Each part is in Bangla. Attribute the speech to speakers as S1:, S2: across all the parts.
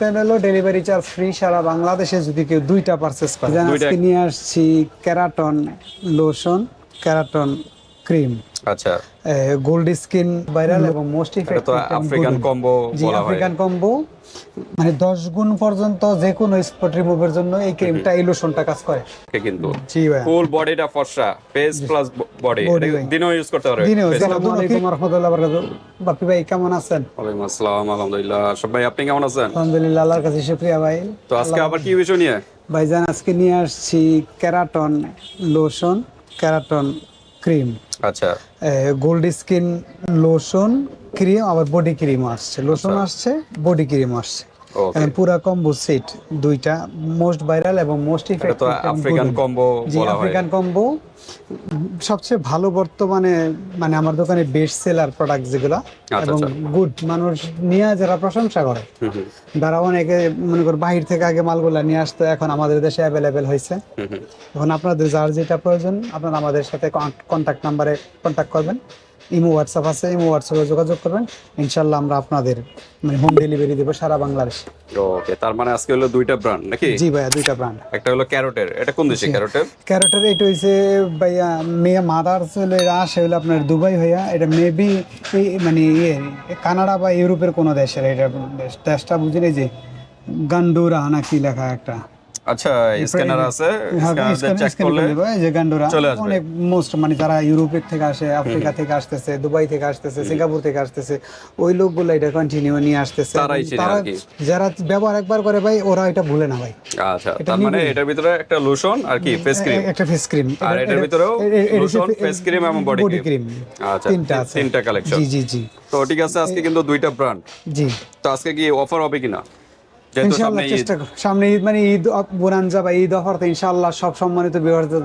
S1: তেল ডেলিভারি চার্জ ফ্রি সারা বাংলাদেশে যদি কেউ দুইটা পারচেস করে। আজকে নিয়ে আসছি ক্যারাটন লোশন ক্যারাটন ক্রিম
S2: আচ্ছা।
S1: গোল্ড স্কিন ভাইরাল এবং মোস্ট
S2: তো আফ্রিকান কম্বো বলা হয়।
S1: আফ্রিকান কম্বো মানে দশ গুণ পর্যন্ত যে কোনো স্পট রিমুভের জন্য এই ক্রিমটা এই লোশনটা কাজ করে।
S2: কিন্তু
S1: জি ভাই
S2: ফুল বডিটা ফর্সা ফেস প্লাস বডি
S1: ভাই।
S2: দিনও ইউজ করতে পারবে।
S1: দিনে
S2: Face-
S1: আসসালামু আলাইকুম রহমতুল্লাহ বারাকাতুহু। বাপি ভাই কেমন আছেন?
S2: ওয়ালাইকুম আসসালাম আলহামদুলিল্লাহ। সবাই আপনি কেমন আছেন?
S1: আলহামদুলিল্লাহ আল্লাহর কাছে শুকরিয়া ভাই।
S2: তো আজকে আবার কি বিষয় নিয়ে?
S1: ভাইজান আজকে নিয়ে আসছি ক্যারাটন লোশন ক্যারাটন ক্রিম।
S2: আচ্ছা।
S1: গোল্ড স্কিন লোশন ক্রিম আবার বডি ক্রিম আসছে। লোশন আসছে বডি ক্রিম আসছে। পুরা কম্বো সেট দুইটা মোস্ট ভাইরাল এবং মোস্ট ইফেক্টিভ
S2: আফ্রিকান কম্বো
S1: জি আফ্রিকান কম্বো সবচেয়ে ভালো বর্তমানে মানে আমার দোকানে বেস্ট সেলার প্রোডাক্ট যেগুলো
S2: আচ্ছা,
S1: এবং
S2: আচ্ছা।
S1: গুড মানুষ নিয়ে যারা প্রশংসা করে যারা অনেকে মনে করো বাহির থেকে আগে মালগুলা নিয়ে আসতো এখন আমাদের দেশে অ্যাভেলেবেল হয়েছে। এখন আপনাদের যার যেটা প্রয়োজন আপনারা আমাদের সাথে কন্ট্যাক্ট নাম্বারে কন্ট্যাক্ট করবেন। ইমো হোয়াটসঅ্যাপ আছে ইমো হোয়াটসঅ্যাপে যোগাযোগ করবেন। ইনশাল্লাহ আমরা আপনাদের মানে হোম ডেলিভারি দেবো সারা বাংলাদেশ।
S2: ওকে তার মানে আজকে হলো দুইটা ব্র্যান্ড নাকি?
S1: জি ভাইয়া দুইটা ব্র্যান্ড
S2: একটা হলো ক্যারোটের এটা কোন দেশে ক্যারোটের?
S1: ক্যারোটের এটা হইছে ভাইয়া মেয়ে মাদার ছিল এটা আসে হইল আপনার দুবাই হইয়া এটা মেবি মানে ইয়ে কানাডা বা ইউরোপের কোনো দেশের এটা দেশটা বুঝিনি যে গান্ডুরা না কি লেখা একটা।
S2: আচ্ছা স্ক্যানার আছে
S1: হ্যাঁ,
S2: চেক করলে
S1: যে গান্ডুরা অনেক মোস্ট মানে যারা ইউরোপের থেকে আসে আফ্রিকা থেকে আসতেছে দুবাই থেকে আসতেছে সিঙ্গাপুর থেকে আসতেছে ওই লোকগুলো এটা কন্টিনিউ নিয়ে আসতেছে। তারা যারা ব্যবহার একবার করে ভাই ওরা এটা ভুলে না ভাই।
S2: আচ্ছা তার মানে এটার ভিতরে একটা লোশন আর কি ফেস ক্রিম
S1: একটা ফেস ক্রিম
S2: আর এটার ভিতরেও লোশন ফেস ক্রিম এবং বডি ক্রিম আচ্ছা
S1: তিনটা আছে।
S2: তিনটা কালেকশন
S1: জি জি জি।
S2: তো ঠিক আছে আজকে কিন্তু দুইটা ব্র্যান্ড
S1: জি।
S2: তো আজকে কি অফার হবে কিনা?
S1: ইনশাআল্লাহ
S2: সামনে ঈদ
S1: চেষ্টা কর- সামনে ঈদ মানে ঈদ বোনানজা বা ঈদ অফার তো ইনশাআল্লাহ সব সম্মানিত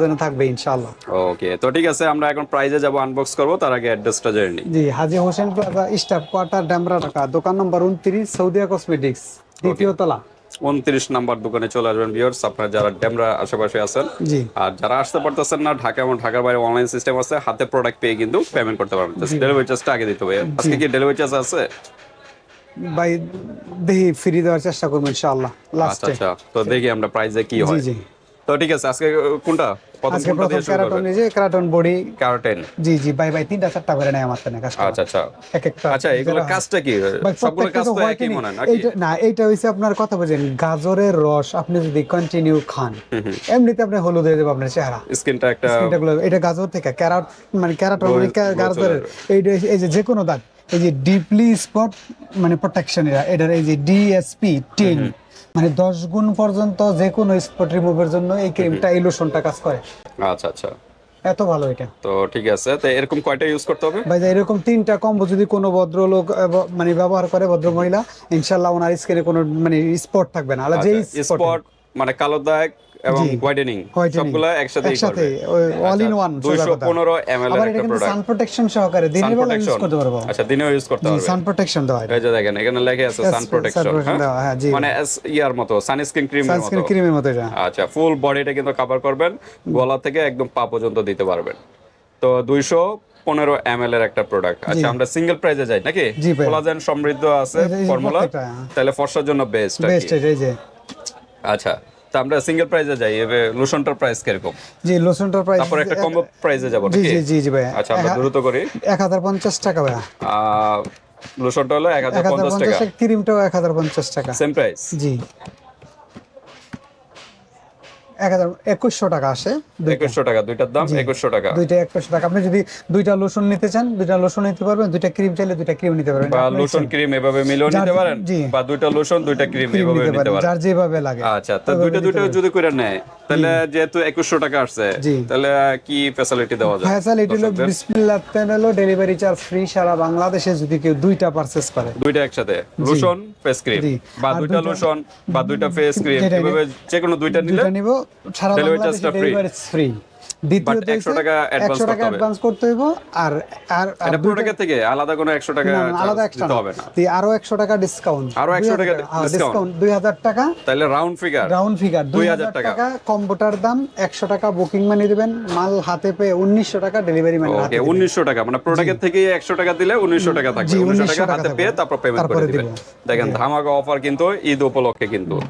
S1: জন্য থাকবে ইনশাআল্লাহ।
S2: ওকে তো ঠিক আছে আমরা এখন প্রাইজে যাব আনবক্স করব তার আগে অ্যাড্রেসটা জেনে নিই।
S1: জি Haji Hossain plaza staff quarter Demra Dhaka দোকান নম্বর উনত্রিশ সৌদিয়া কসমেটিক্স দ্বিতীয় তলা।
S2: উনত্রিশ নাম্বার দোকানে চলে আসবেন ভিউয়ার্স আপনারা যারা ডেমরা আশেপাশে আছেন
S1: জি।
S2: আর যারা আসতে পারতেছেন না ঢাকা এবং ঢাকার বাইরে অনলাইন সিস্টেম আছে হাতে প্রোডাক্ট পেয়ে কিন্তু পেমেন্ট করতে পারবেন। ডেলিভারি চার্জটা আগে দিতে হবে। আজকে কি ডেলিভারি চার্জ আছে?
S1: ভাই দেখি ফ্রি দেওয়ার চেষ্টা করব ইনশাআল্লাহ
S2: আচ্ছা
S1: লাস্টে
S2: আচ্ছা তো দেখি আমরা প্রাইজে কি হয়।
S1: জি।
S2: তো ঠিক আছে আজকে কোনটা? প্রথম
S1: আজকে প্রথম ক্যারাটন এই যে ক্যারাটন বডি
S2: কার্টেন
S1: জি জি ভাই ভাই তিনটা চারটা করে নেয় আমার থেকে কাস্টমার
S2: আচ্ছা আচ্ছা।
S1: এক একটা।
S2: আচ্ছা এগুলো কাজটা কি? সবগুলো কাজ
S1: তো
S2: তো একই মনে হয়
S1: না? এইটা হইছে আপনার কথা বলছেন গাজরের রস আপনি যদি কন্টিনিউ খান এমনিতে আপনি হলুদ হয়ে যাবে আপনার চেহারা।
S2: স্কিনটা একটা
S1: এটা এটা গাজর থেকে ক্যারট মানে ক্যারাটন মানে গাজরের এইটা এই যে যে কোনো দাগ এই যে ডিপলি স্পট মানে প্রোটেকশন এরা এটার এই যে ডিএসপি টেন মানে দশ গুণ পর্যন্ত যে কোনো স্পট রিমুভের জন্য এই ক্রিমটা এই লোশনটা কাজ করে।
S2: আচ্ছা আচ্ছা।
S1: এত ভালো এটা।
S2: তো ঠিক আছে তো এরকম কয়টা ইউজ করতে হবে?
S1: ভাই এরকম তিনটা কম্বো যদি কোনো ভদ্রলোক মানে ব্যবহার করে ভদ্র মহিলা ইনশাল্লাহ ওনার স্কিনে কোনো মানে স্পট থাকবে না। যেই স্পট
S2: স্পট মানে কালো দাগ এবং হোয়াইটেনিং। সবগুলা একসাথে
S1: একসাথে অল ইন ওয়ান
S2: দুইশো পনেরো এম এল এর একটা প্রোডাক্ট
S1: সান প্রোটেকশন সহকারে দিনের বেলা ইউজ করতে পারব।
S2: আচ্ছা দিনেও ইউজ করতে পারবে
S1: সান প্রোটেকশন দেওয়া হয়।
S2: এই যে দেখেন এখানে লেখা আছে সান প্রোটেকশন
S1: হ্যাঁ, জি।
S2: মানে ইয়ার মতো সানস্ক্রিন ক্রিমের মতো।
S1: সানস্ক্রিন ক্রিমের মতো
S2: আচ্ছা ফুল বডিটা কিন্তু কভার করবেন গলা থেকে একদম পা পর্যন্ত দিতে পারবেন। তো দুইশো পনেরো এম এর একটা প্রোডাক্ট আচ্ছা আমরা সিঙ্গেল প্রাইজে যাই নাকি? কোলাজেন সমৃদ্ধ আছে ফর্মুলা তাহলে ফর্সার জন্য বেস্ট
S1: বেস্ট
S2: আচ্ছা তো আমরা সিঙ্গেল প্রাইজে যাই এবে লোশনটার প্রাইস কীরকম?
S1: জি লোশনটার প্রাইস
S2: তারপর একটা কম্বো প্রাইজে যাব
S1: জি জি জি জি ভাই
S2: আচ্ছা আমরা দ্রুত করি।
S1: এক হাজার পঞ্চাশ টাকা ভাই
S2: লোশনটা হলো এক হাজার
S1: এক হাজার
S2: পঞ্চাশ
S1: পঞ্চাশ
S2: টাকা।
S1: টাকা ক্রিমটাও এক হাজার পঞ্চাশ টাকা।
S2: সেম প্রাইস
S1: জি। এক হাজার একুশশো টাকা আসে
S2: একুশশো টাকা দুইটার দাম একুশশো টাকা।
S1: দুইটা একুশশো টাকা। আপনি যদি দুইটা লোশন নিতে চান দুইটা লোশন নিতে পারবেন দুইটা ক্রিম চাইলে দুইটা ক্রিম নিতে পারবেন।
S2: বা লোশন ক্রিম এভাবে মিলেও নিতে পারেন বা দুইটা লোশন দুইটা ক্রিম এভাবে
S1: নিতে পারেন যার যেভাবে লাগে।
S2: আচ্ছা তো দুইটা দুইটা যদি করে নেয় তাহলে যেহেতু একুশশো টাকা আসছে তাহলে কি ফ্যাসিলিটি দেওয়া যায়?
S1: ফ্যাসিলিটি হলো বিসমিল্লাহ হলো ডেলিভারি চার্জ ফ্রি সারা বাংলাদেশে যদি কেউ দুইটা পারচেজ করে।
S2: দুইটা একসাথে? লোশন ফেস ক্রিম বা দুইটা লোশন বা দুইটা ফেস ক্রিম এভাবে যে কোনো দুইটা নিলে
S1: নিব সারা বাংলাদেশে? ডেলিভারি ফ্রি দ্বিতীয়ত
S2: 100 টাকা
S1: টাকা
S2: করতে হবে।
S1: অ্যাডভান্স করতে হইব আর আর
S2: এটা
S1: দুইটা-
S2: প্রোডাক্টের থেকে? আলাদা কোনো একশো টাকা
S1: না, না, আলাদা
S2: দিতে হবে না।
S1: আরও একশো টাকা ডিসকাউন্ট
S2: আরও 100 টাকা
S1: ডিসকাউন্ট দুই হাজার টাকা।
S2: তাহলে রাউন্ড ফিগার
S1: রাউন্ড ফিগার
S2: 2000 টাকা।
S1: টাকা কম্পিউটার দাম একশো টাকা বুকিং মানি দিবেন মাল হাতে পেয়ে উনিশশো টাকা ডেলিভারি মানি
S2: ওকে উনিশশো টাকা মানে প্রোডাক্টের থেকে একশো টাকা দিলে উনিশশো টাকা থাকবে।
S1: 1900
S2: টাকা
S1: টাকা
S2: হাতে পেয়ে তারপর পেমেন্ট করে দিবেন। দেখেন ধামাকা অফার কিন্তু ঈদ উপলক্ষে কিন্তু।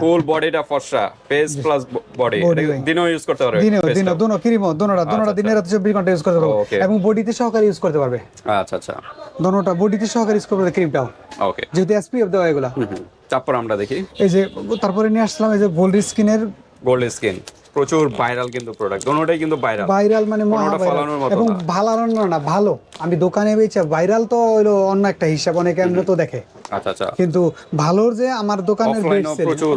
S2: ফুল বডিটা ফর্সা ফেস প্লাস বডি। দিনেও ইউজ করতে পারবে।
S1: দিনে
S2: face
S1: দিনে। দুনো দুনোটা দুনোটা দিনের রাতে চব্বিশ ঘণ্টা ইউজ করতে পারব। এবং বডিতে সহকারে ইউজ করতে পারবে।
S2: আচ্ছা আচ্ছা।
S1: দোনোটা বডিতে সহকারে ইউজ করতে ক্রিমটাও।
S2: ওকে
S1: যেহেতু এসপিএফ দেওয়া এগুলা।
S2: তারপর আমরা দেখি।
S1: এই যে তারপরে নিয়ে আসলাম এই যে গোল্ড স্কিনের
S2: গোল্ড স্কিন প্রচুর ভাইরাল কিন্তু প্রোডাক্ট দুটোটাই কিন্তু ভাইরাল
S1: ভাইরাল মানে মহা
S2: ফালানোর মতো
S1: এবং ভালো না ভালো। আমি দোকানে বেচে ভাইরাল তো হইল অন্য একটা হিসাব অনেকে এমনি তো দেখে।
S2: আচ্ছা আচ্ছা।
S1: কিন্তু ভালোর যে আমার দোকানের
S2: প্রচুর।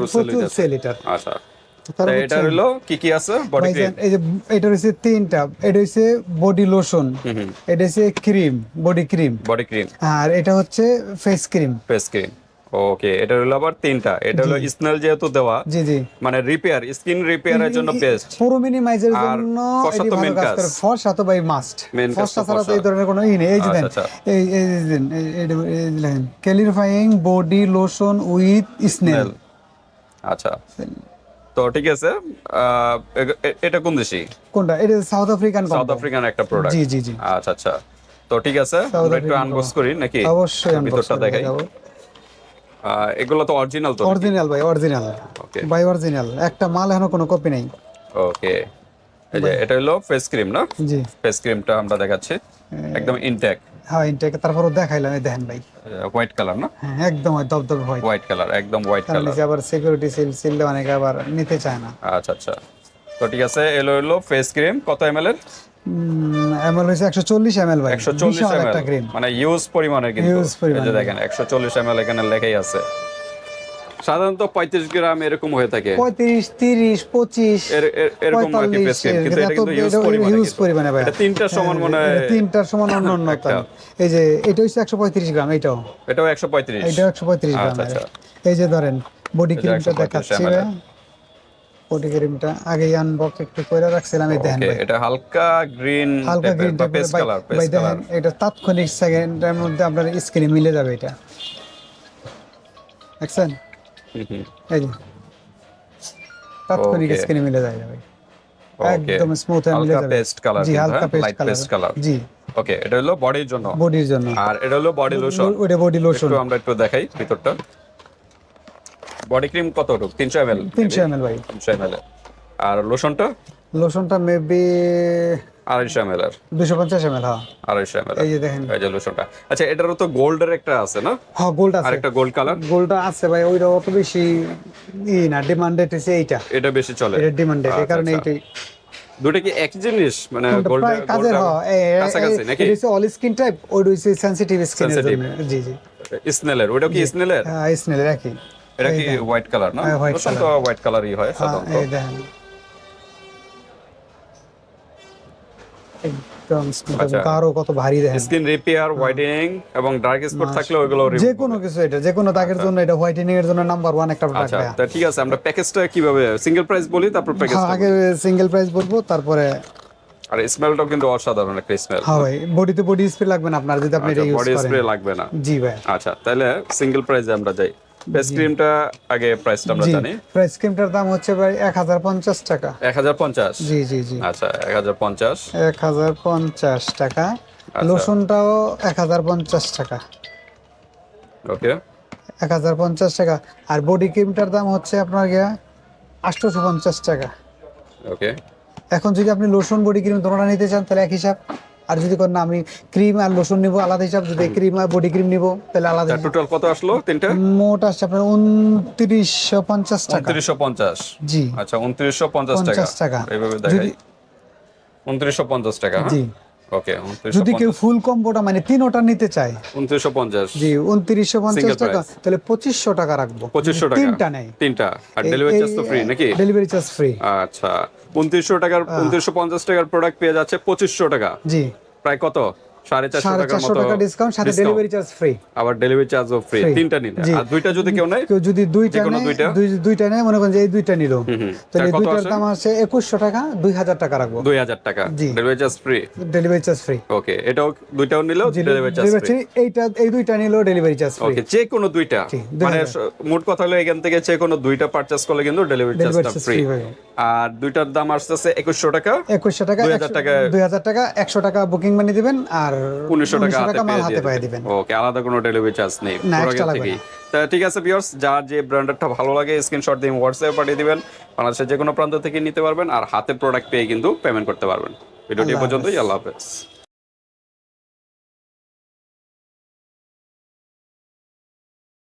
S1: সেল এটার
S2: আচ্ছা। এটা হলো কি কি আছে? বডি ক্রিম
S1: এই যে এটা হচ্ছে তিনটা এটা বডি লোশন এটা cream body cream
S2: body cream
S1: আর এটা হচ্ছে face cream
S2: face cream okay এটা হলো আবার তিনটা। এটা হলো স্নেল যেহেতু দেওয়া
S1: জি জি।
S2: মানে রিপেয়ার স্কিন রিপেয়ারের জন্য বেস্ট
S1: পুরো মিনিমাইজের জন্য কাজ মাস্ট ছাড়া এই ধরনের কোনো ই নেই। এই যে দেন এই এই দেন এই- clarifying body lotion with snail
S2: আচ্ছা। তো ঠিক আছে এটা কোন দেশি?
S1: কোনটা? এটা সাউথ আফ্রিকান
S2: সাউথ আফ্রিকান একটা প্রোডাক্ট
S1: জি জি জি।
S2: আচ্ছা আচ্ছা। তো ঠিক আছে আমরা একটু আনবক্স করি নাকি?
S1: অবশ্যই
S2: ভিতরটা
S1: করে
S2: দেখাই। এগুলো তো অরিজিনাল তো
S1: অরিজিনাল ভাই অরিজিনাল
S2: ওকে
S1: ভাই অরিজিনাল একটা মাল এখনও কোনো কপি নেই।
S2: ওকে এই যে এটা হলো ফেস ক্রিম না?
S1: জি।
S2: ফেস ক্রিমটা আমরা দেখাচ্ছি। একদম ইনটেক
S1: হ্যাঁ ইনটেক তারপরও দেখাইলাম এই দেখেন ভাই।
S2: হোয়াইট কালার না?
S1: হ্যাঁ একদম দবদবে হয়
S2: হোয়াইট কালার একদম হোয়াইট কালার
S1: নিচে আবার সিকিউরিটি সিল সিল অনেকে আবার নিতে চায় না।
S2: আচ্ছা আচ্ছা। তো ঠিক আছে এলো এলো ফেস ক্রিম কত এমএল এর?
S1: এমএল একশো চল্লিশ এমএল ভাই
S2: একশো চল্লিশ
S1: বিশাল একটা
S2: এমএল
S1: ক্রিম
S2: মানে ইউজ পরিমাণের কিন্তু।
S1: Use
S2: এই দেখেন একশো চল্লিশ এমএল এখানে লেখাই আছে। সাধারণত পঁয়ত্রিশ গ্রাম এরকম হয়ে থাকে।
S1: পঁয়ত্রিশ তিরিশ পঁচিশ
S2: এর- এর- এরকম আর কি ফেস কিন্তু এটা কিন্তু ইউজ পরিমাণে
S1: ইউজ পরিমাণে ভাই।
S2: এটা তিনটার সমান মনে হয়।
S1: এটা তিনটার সমান অন্য অন্য
S2: একটা।
S1: এই যে এটা হচ্ছে একশো পঁয়ত্রিশ গ্রাম এটাও।
S2: এটাও একশো পঁয়ত্রিশ।
S1: এটাও একশো পঁয়ত্রিশ গ্রাম
S2: আচ্ছা, আচ্ছা।
S1: এই যে ধরেন বডি ক্রিমটা
S2: 135
S1: দেখাচ্ছি বডি ক্রিমটা আগে আনবক্স একটু করে রাখছিলাম এই দেখেন
S2: এটা হালকা গ্রিন
S1: হালকা গ্রিন
S2: বা কালার
S1: এটা তাৎক্ষণিক সেকেন্ডের মধ্যে আপনার স্ক্রিনে মিলে যাবে এটা। দেখছেন? এই যে। তাৎক্ষণিক স্ক্রিনে মিলে যায় ভাই। একদম স্মুথ হয়ে মিলে যাবে।
S2: পেস্ট কালার
S1: জি হালকা পেস্ট
S2: কালার
S1: কালার জি।
S2: ওকে এটা হলো বডির জন্য।
S1: বডির জন্য।
S2: আর এটা হলো বডি লোশন
S1: ওটা বডি লোশন
S2: একটু আমরা একটু দেখাই ভিতরটা। বডি ক্রিম কতটুকু তিনশো এম এল
S1: তিনশো এম এল ভাই।
S2: তিনশো এম এল আর লোশনটা
S1: লোশনটা মেবি
S2: আড়াইশো এম এল এর।
S1: দুশো পঞ্চাশ এম এল হ্যাঁ।
S2: আড়াইশো এম এল
S1: এই যে দেখেন।
S2: এই যে লোশনটা আচ্ছা এটারও তো গোল্ডের একটা আছে না?
S1: হ্যাঁ গোল্ড আছে।
S2: একটা গোল্ড কালার?
S1: গোল্ডটা আছে ভাই ওইটা অত বেশি ই না ডিমান্ডেড হচ্ছে এইটা।
S2: এটা বেশি চলে।
S1: এটা ডিমান্ডেড এই
S2: আচ্ছা,
S1: কারণে
S2: আচ্ছা।
S1: এইটাই।
S2: দুটো কি এক জিনিস? মানে গোল্ড
S1: কাজের হয়
S2: কাছাকাছি নাকি?
S1: এটা হচ্ছে অল স্কিন টাইপ ওইটা হচ্ছে সেনসিটিভ স্কিনের। জন্য। জি জি।
S2: স্নেলের ওটা কি স্নেলের?
S1: হ্যাঁ স্মেলের একই।
S2: এটা কি হোয়াইট কালার না?
S1: হ্যাঁ,
S2: হোয়াইট কালারই হয়
S1: হ্যাঁ,
S2: সাধারণত।
S1: এই দেখেন। একদম
S2: আচ্ছা।
S1: এবং গাঢ় কত ভারী দেখেন।
S2: স্কিন রিপেয়ার হোয়াইটেনিং এবং ডার্ক স্পট থাকলে ওইগুলো
S1: যে কোনো কিছু এটা যে কোনো দাগের জন্য এটা হোয়াইটেনিং এর জন্য নাম্বার ওয়ান একটা প্রোডাক্ট
S2: আচ্ছা তা ঠিক আছে আমরা প্যাকেজটা কীভাবে সিঙ্গেল প্রাইস বলি তারপর প্যাকেজ
S1: আগে সিঙ্গেল প্রাইস বলব তারপরে
S2: আর স্মেলটাও কিন্তু অসাধারণ একটা স্মেল
S1: হ্যাঁ ভাই বডিতে বডি স্প্রে লাগবে না আপনার যদি আপনি এটা ইউজ
S2: বডি স্প্রে লাগবে না।
S1: জি ভাই।
S2: আচ্ছা তাহলে সিঙ্গেল প্রাইসে আমরা যাই। ফেস ক্রিমটা আগে প্রাইসটা আমরা জানি।
S1: প্রাইস ক্রিমটার দাম হচ্ছে ভাই এক হাজার পঞ্চাশ টাকা।
S2: এক হাজার পঞ্চাশ?
S1: জি জি জি।
S2: আচ্ছা এক হাজার পঞ্চাশ।
S1: এক হাজার পঞ্চাশ টাকা।
S2: আচ্ছা।
S1: লোশনটাও এক হাজার পঞ্চাশ টাকা।
S2: ওকে।
S1: এক হাজার পঞ্চাশ টাকা। আর বডি ক্রিমটার দাম হচ্ছে আপনার গিয়া আটশোশো পঞ্চাশ টাকা।
S2: ওকে।
S1: এখন যদি আপনি লোশন বডি ক্রিম দুটোটা নিতে চান তাহলে এক হিসাব আর যদি কোন না আমি ক্রিম আর লোশন নিব আলাদা হিসাব যদি ক্রিম আর বডি ক্রিম নিব তাহলে আলাদা।
S2: টোটাল কত আসলো তিনটা?
S1: মোট আসছে আপনার উনত্রিশশো পঞ্চাশ টাকা।
S2: উনত্রিশশো পঞ্চাশ?
S1: জি।
S2: আচ্ছা উনত্রিশশো পঞ্চাশ টাকা।
S1: পঞ্চাশ টাকা।
S2: এইভাবে দেখাই।
S1: যদি-
S2: উনত্রিশশো পঞ্চাশ টাকা
S1: জি।
S2: ওকে
S1: যদি কেউ ফুল কম্বোটা মানে তিনোটা নিতে চায়।
S2: উনত্রিশশো পঞ্চাশ।
S1: জি উনত্রিশশো পঞ্চাশ টাকা। তাহলে পঁচিশশো টাকা রাখব।
S2: পঁচিশশো টাকা।
S1: তিনটা নেই।
S2: তিনটা। আর ডেলিভারি চার্জ তো ফ্রি নাকি?
S1: ডেলিভারি চার্জ ফ্রি
S2: আচ্ছা। উনত্রিশশো টাকার উনত্রিশশো পঞ্চাশ টাকার প্রোডাক্ট পেয়ে যাচ্ছে পঁচিশশো টাকা।
S1: জি।
S2: প্রায় কত? সাড়ে চারশো টাকার মতো
S1: টাকা ডিসকাউন্ট সাথে ডেলিভারি চার্জ ফ্রি
S2: আবার ডেলিভারি চার্জও ফ্রি তিনটা নিলে। আর দুইটা যদি কেউ নেয়
S1: কেউ যদি দুইটা
S2: যেকোনো
S1: নেয়
S2: দুইটা?
S1: দুই- দুইটা নেয় মনে করেন যে এই দুইটা নিল। তাহলে দুইটার দাম আছে একুশশো টাকা দুই হাজার টাকা রাখব।
S2: দুই হাজার টাকা। Delivery charge free
S1: delivery charge free
S2: okay এটাও দুইটাও নিলেও ডেলিভারি চার্জ ফ্রি
S1: এইটা এই দুইটা নিলেও ডেলিভারি চার্জ ফ্রি
S2: ওকে যে কোনো দুইটা। মানে মোট কথা হলো এখান থেকে যে কোনো দুইটা পারচেজ করলে কিন্তু ডেলিভারি চার্জটা
S1: চার্জ
S2: ফ্রি আর দুইটার দাম আসতেছে একুশশো টাকা।
S1: একুশশো টাকা
S2: দুই হাজার টাকা-
S1: দুই হাজার টাকা একশো টাকা বুকিং মানি দিবেন। আর
S2: উনিশশো টাকা হাতে পেয়ে দিবেন। ওকে আলাদা কোনো ডেলিভারি চার্জ নেই ঠিক আছে ভিউয়ার্স যার যে ভালো লাগে স্ক্রিনশট দিয়ে হোয়াটসঅ্যাপে পাঠিয়ে দিবেন। বাংলাদেশের যে কোনো প্রান্ত থেকে নিতে পারবেন আর হাতে প্রোডাক্ট পেয়ে কিন্তু পেমেন্ট করতে পারবেন। ভিডিওটি পর্যন্তই আল্লাহ হাফেজ।